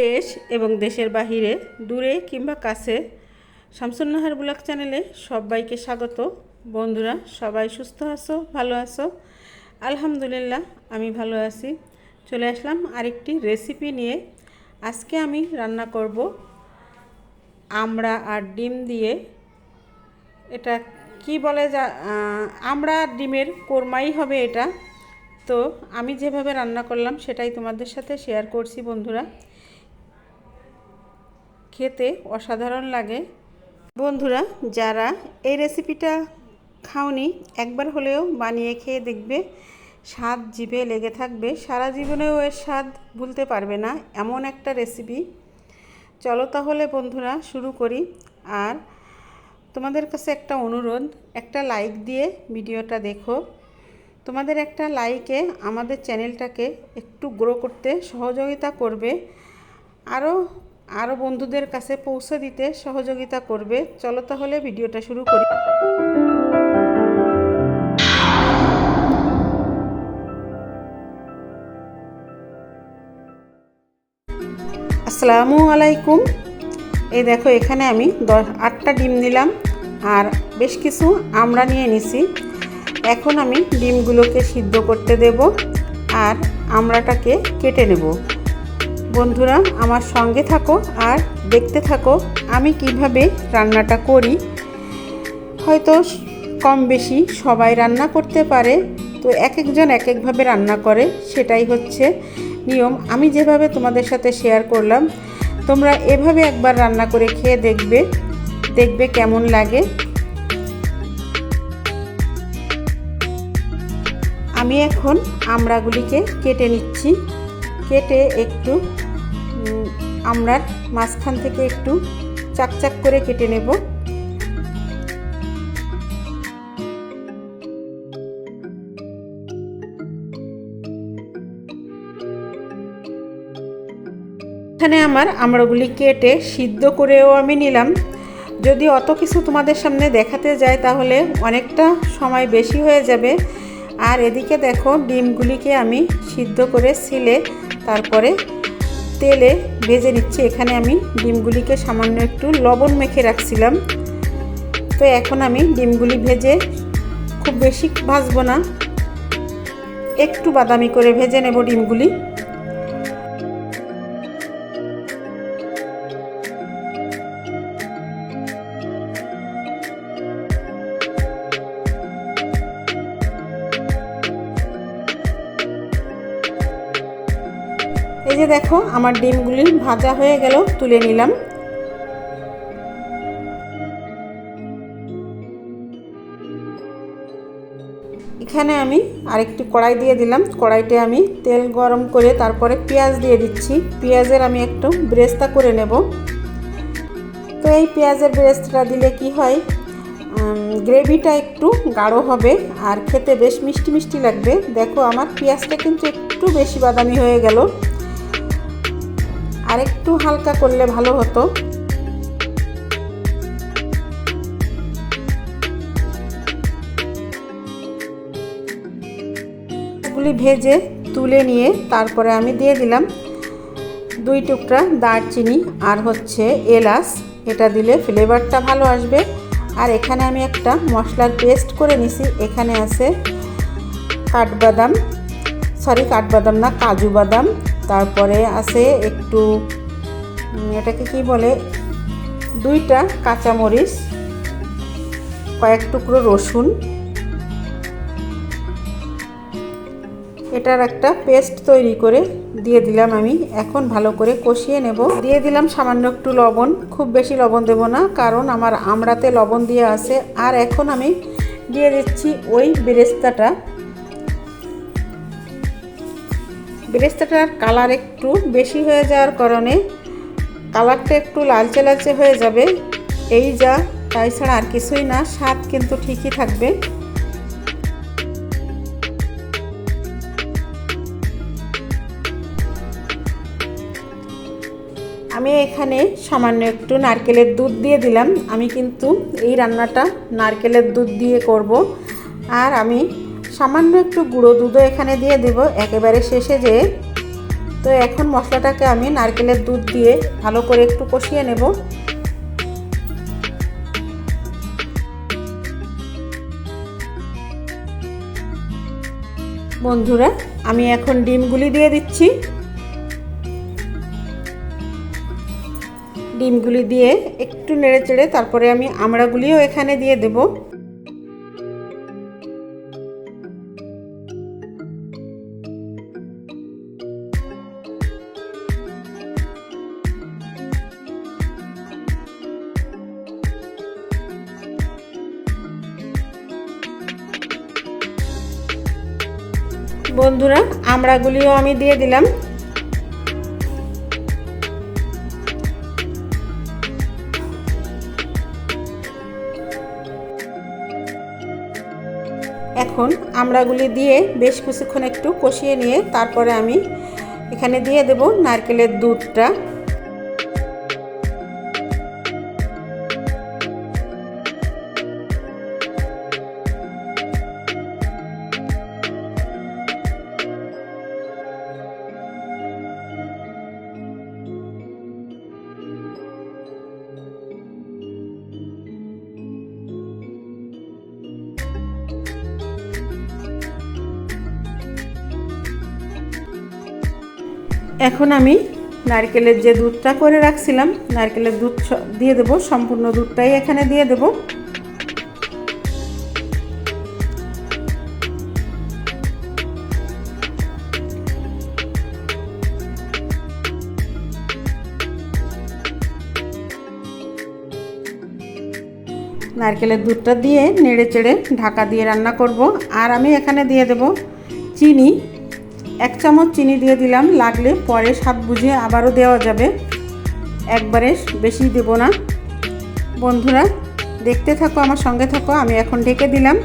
দেশ এবং দেশের বাহিরে, দূরে কিংবা কাছে শামসুন্নাহার ব্লগ চ্যানেলে সবাইকে স্বাগত। বন্ধুরা, সবাই সুস্থ আছো, ভালো আছো? আলহামদুলিল্লাহ, আমি ভালো আছি। চলে আসলাম আরেকটি রেসিপি নিয়ে। আজকে আমি রান্না করব আমড়া আর ডিম দিয়ে। এটা কি বলে যা আর ডিমের কোরমাই হবে এটা। তো আমি যেভাবে রান্না করলাম সেটাই তোমাদের সাথে শেয়ার করছি বন্ধুরা। খেতে অসাধারণ লাগে। বন্ধুরা, যারা এই রেসিপিটা খাওনি, একবার হলেও বানিয়ে খেয়ে দেখবে, স্বাদ জিভে লেগে থাকবে। সারা জীবনেও এর স্বাদ ভুলতে পারবে না, এমন একটা রেসিপি চলো তাহলে বন্ধুরা, শুরু করি। আর তোমাদের কাছে একটা অনুরোধ, একটা লাইক দিয়ে ভিডিওটা দেখো। তোমাদের একটা লাইকে আমাদের চ্যানেলটাকে একটু গ্রো করতে সহযোগিতা করবে। আরও আরও বন্ধুদের কাছে পৌঁছে দিতে সহযোগিতা করবে। চলো তাহলে ভিডিওটা শুরু করি। আসসালামু আলাইকুম। এই দেখো, এখানে আমি দশ, আটটা ডিম নিলাম আর বেশ কিছু আমরা নিয়ে নিছি। এখন আমি ডিমগুলোকে সিদ্ধ করতে দেব আর আমড়াটাকে কেটে নেব। বন্ধুরা, আমার সঙ্গে থাকো আর দেখতে থাকো আমি কীভাবে রান্নাটা করি। হয়তো কম বেশি সবাই রান্না করতে পারে, তো এক একজন এক একভাবে রান্না করে, সেটাই হচ্ছে নিয়ম। আমি যেভাবে তোমাদের সাথে শেয়ার করলাম, তোমরা এভাবে একবার রান্না করে খেয়ে দেখবে দেখবে কেমন লাগে। আমি এখন আমড়াগুলিকে কেটে নিচ্ছি। কেটে একটু আমরা মাঝখান থেকে একটু চাকচাক করে কেটে নেব। এখানে আমার আমড়াগুলি কেটে সিদ্ধ করেও আমি নিলাম। যদি অত কিছু তোমাদের সামনে দেখাতে যায় তাহলে অনেকটা সময় বেশি হয়ে যাবে। আর এদিকে দেখো ডিমগুলিকে আমি সিদ্ধ করে ছিলে তারপরে তেলে ভেজে নিচ্ছি। এখানে আমি ডিমগুলিকে সামান্য একটু লবণ মেখে রাখছিলাম। তো এখন আমি ডিমগুলি ভেজে খুব বেশি ভাজবো না। একটু বাদামি করে ভেজে নেব ডিমগুলি। এই যে দেখো, আমার ডিমগুলি ভাজা হয়ে গেল, তুলে নিলাম। এখানে আমি আরেকটি কড়াই দিয়ে দিলাম। কড়াইতে আমি তেল গরম করে তারপরে পেঁয়াজ দিয়ে দিচ্ছি। পেঁয়াজের আমি একটু ব্রেস্তা করে নেব। তো এই পেঁয়াজের ব্রেস্তাটা দিলে কি হয় গ্রেভিটা একটু গাঢ় হবে আর খেতে বেশ মিষ্টি মিষ্টি লাগবে। দেখো, আমার পেঁয়াজটা কিন্তু একটু বেশি বাদামি হয়ে গেল। আর একটু হালকা করলে ভালো হতো। গুলি ভেজে তুলে নিয়ে তারপরে আমি দিয়ে দিলাম দুই টুকরা দারচিনি আর হচ্ছে এলাচ। এটা দিলে ফ্লেভারটা ভালো আসবে। আর এখানে আমি একটা মশলার পেস্ট করে নিছি। এখানে আছে কাঠবাদাম, সরি কাঠবাদাম না, কাজু বাদাম। তারপরে আছে একটু এটাকে কি বলে? দুইটা কাঁচামরিচ, কয়েক টুকরো রসুন। এটার একটা পেস্ট তৈরি করে দিয়ে দিলাম আমি। এখন ভালো করে কষিয়ে নেব। দিয়ে দিলাম সামান্য একটু লবণ। খুব বেশি লবণ দেব না, কারণ আমার আমড়াতে লবণ দিয়ে আছে। আর এখন আমি দিয়ে দিচ্ছি ওই বেরেস্তাটা। বেরেস্তাটার কালার একটু বেশি হয়ে যাওয়ার কারণে কালারটা একটু লালচে লালচে হয়ে যাবে। এই যা, তাই ছাড়া আর কিছুই না, স্বাদ কিন্তু ঠিকই থাকবে। আমি এখানে সামান্য একটু নারকেলের দুধ দিয়ে দিলাম। আমি কিন্তু এই রান্নাটা নারকেলের দুধ দিয়ে করব। আর আমি সামান্য একটু গুঁড়ো দুধও এখানে দিয়ে দেব। একেবারে শেষে যে, তো এখন মশলাটাকে আমি নারকেলের দুধ দিয়ে ভালো করে একটু কষিয়ে নেব। বন্ধুরা, আমি এখন ডিমগুলি দিয়ে দিচ্ছি। ডিমগুলি দিয়ে একটু নেড়ে চেড়ে তারপরে আমি আমড়াগুলিও এখানে দিয়ে দেব। বন্ধুরা আমড়াগুলিও আমি দিয়ে দিলাম। এখন আমড়াগুলি দিয়ে বেশ কিছুক্ষণ একটু কষিয়ে নিয়ে তারপরে আমি এখানে দিয়ে দেব নারকেলের দুধটা। এখন আমি নারকেলের যে দুধটা করে রাখছিলাম, নারকেলের দুধ দিয়ে দেব, সম্পূর্ণ দুধটাই এখানে দিয়ে দেব। নারকেলের দুধটা দিয়ে নেড়ে চেড়ে ঢাকা দিয়ে রান্না করব। আর আমি এখানে দিয়ে দেব চিনি এক চামচ চিনি দিয়ে দিলাম, লাগলে পরে স্বাদ বুঝিয়ে আবারও দেওয়া যাবে। একবারে বেশি দেব না। বন্ধুরা, দেখতে থাকো, আমার সঙ্গে থাকো, আমি এখন ঢেকে দিলাম।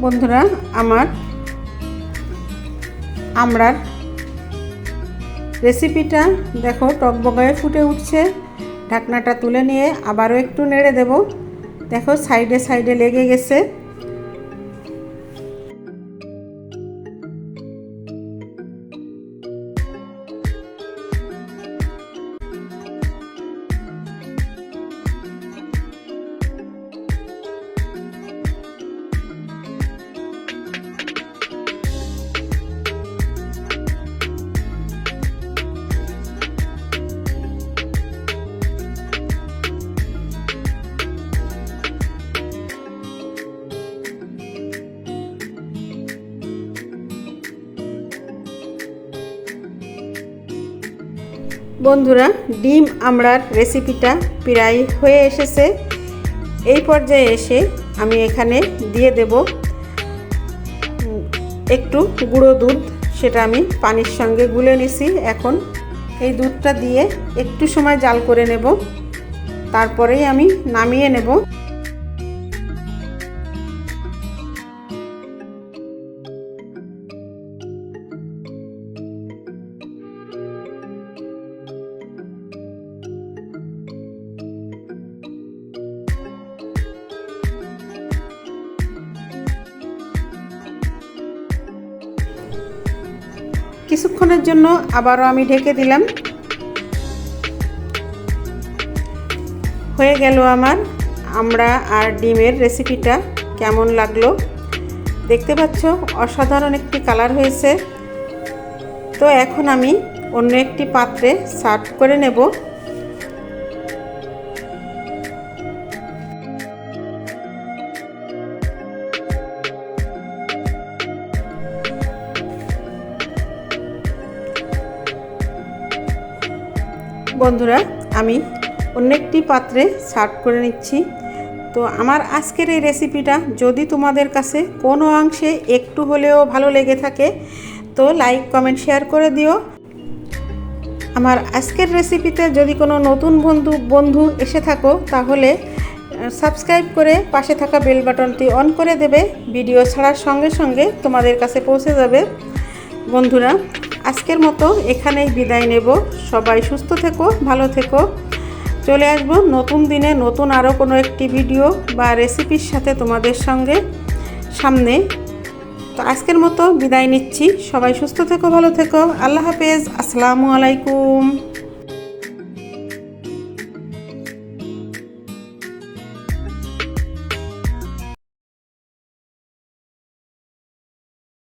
বন্ধুরা, আমার আমরার রেসিপিটা দেখো, টক টকবগায় ফুটে উঠছে। ঢাকনাটা তুলে নিয়ে আবারও একটু নেড়ে দেব। দেখো, সাইডে সাইডে লেগে গেছে। বন্ধুরা, ডিম আমড়ার রেসিপিটা প্রায় হয়ে এসেছে। এই পর্যায়ে এসে আমি এখানে দিয়ে দেব একটু গুঁড়ো দুধ। সেটা আমি পানির সঙ্গে গুলে নিছি। এখন এই দুধটা দিয়ে একটু সময় জাল করে নেব। তারপরেই আমি নামিয়ে নেব। কিছুক্ষণের জন্য আবারও আমি ঢেকে দিলাম। হয়ে গেল আমার আমরা আর ডিমের রেসিপিটা কেমন লাগল? দেখতে পাচ্ছ, অসাধারণ একটি কালার হয়েছে। তো এখন আমি অন্য একটি পাত্রে সার্ভ করে নেব। বন্ধুরা, আমি অন্য একটি পাত্রে সার্ভ করে নিচ্ছি। তো আমার আজকের এই রেসিপিটা যদি তোমাদের কাছে কোনো অংশে একটু হলেও ভালো লেগে থাকে, তো লাইক, কমেন্ট, শেয়ার করে দিও। আমার আজকের রেসিপিতে যদি কোনো নতুন বন্ধু বন্ধু এসে থাকো, তাহলে সাবস্ক্রাইব করে পাশে থাকা বেল বাটনটি অন করে দেবে। ভিডিও ছাড়ার সঙ্গে সঙ্গে তোমাদের কাছে পৌঁছে যাবে। বন্ধুরা আজকের মতো এখানেই বিদায় নেব। সবাই সুস্থ থেকো, ভালো থেকো। চলে আসব নতুন দিনে নতুন আরও কোনো একটি ভিডিও বা রেসিপির সাথে তোমাদের সঙ্গে সামনে। তো আজকের মতো বিদায় নিচ্ছি। সবাই সুস্থ থেকো, ভালো থেকো। আল্লাহ হাফেজ। আসসালামু আলাইকুম।